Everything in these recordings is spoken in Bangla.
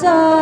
자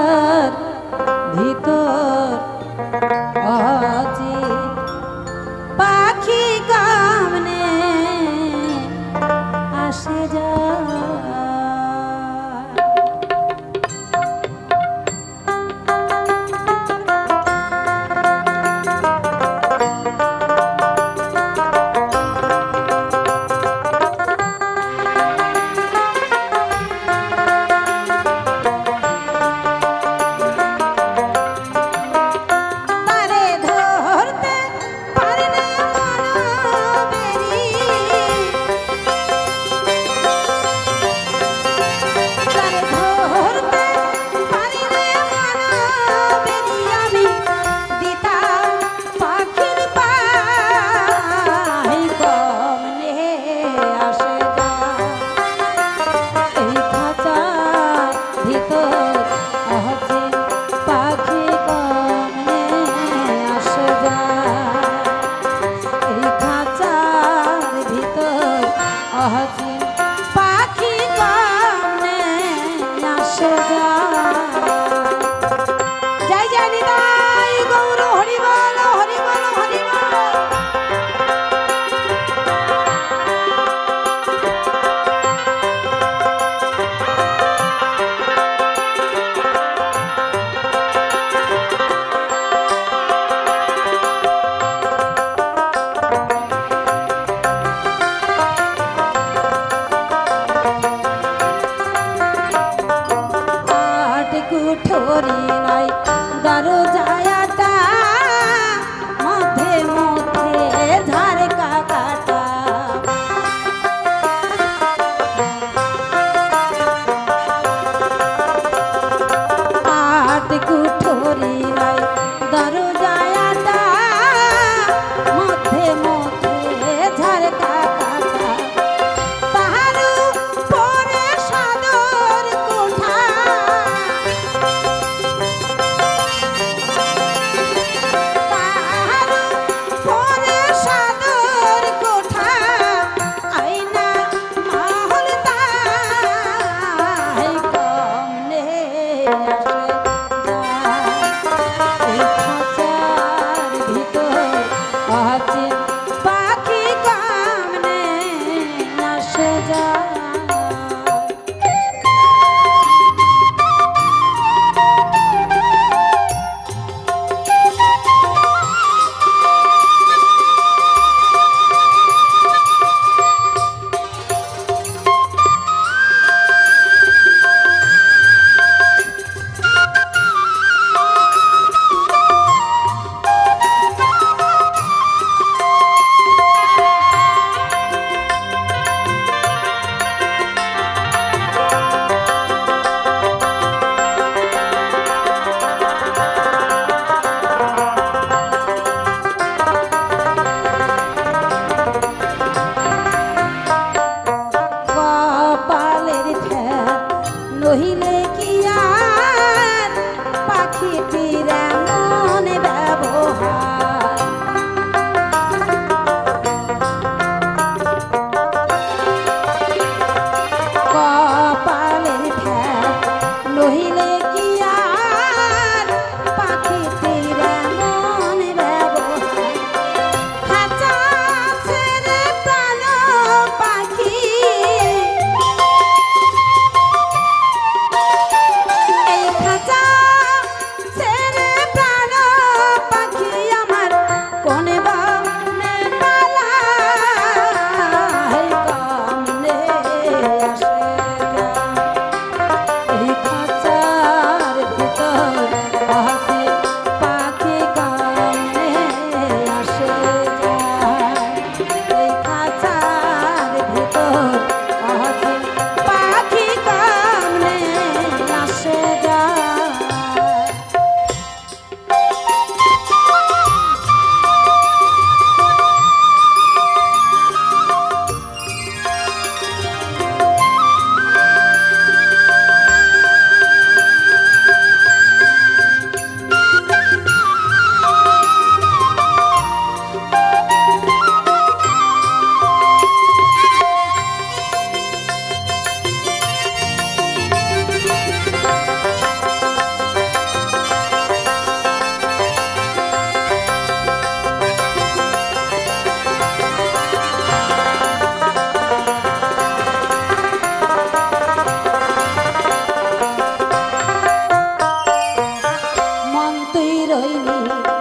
তুই রইলি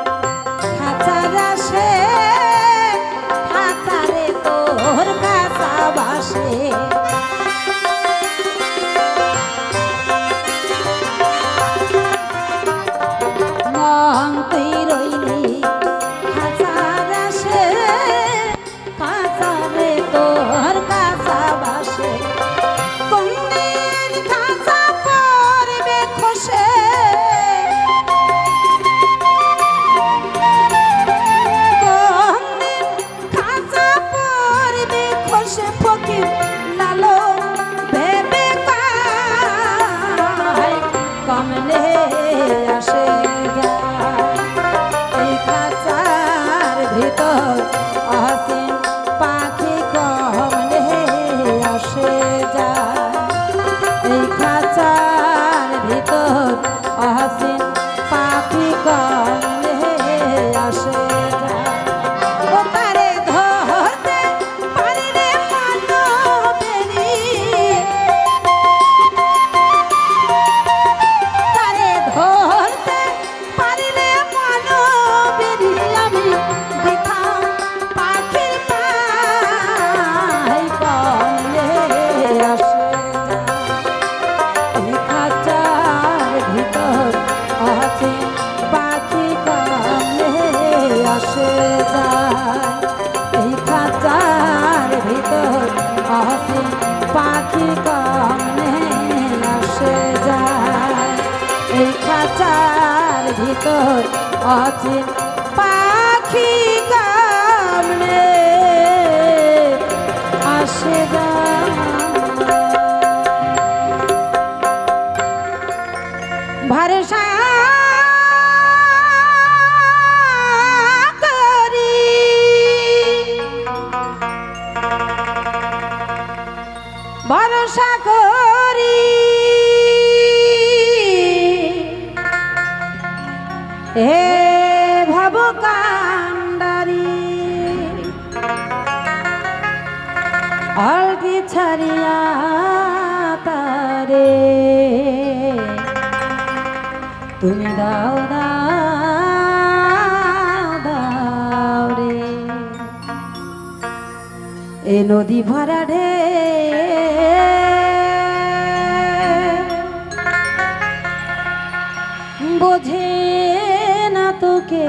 তোর অচিন পাখি কামনে আসে দা আলগি ছাড়িয়া তারে। তুমি দাও দাও রে। এ নদী ভরা ঢে বোঝে না তোকে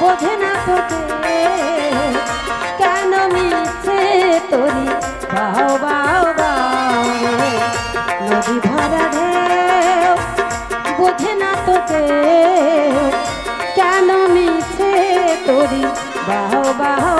বোঝে না তোকে কেন মিছে তোরি? বাও বাও বাও, নদী ভরা ঢেউ। বোঝে না তোকে কেন মিছে তোরি? বাও বাও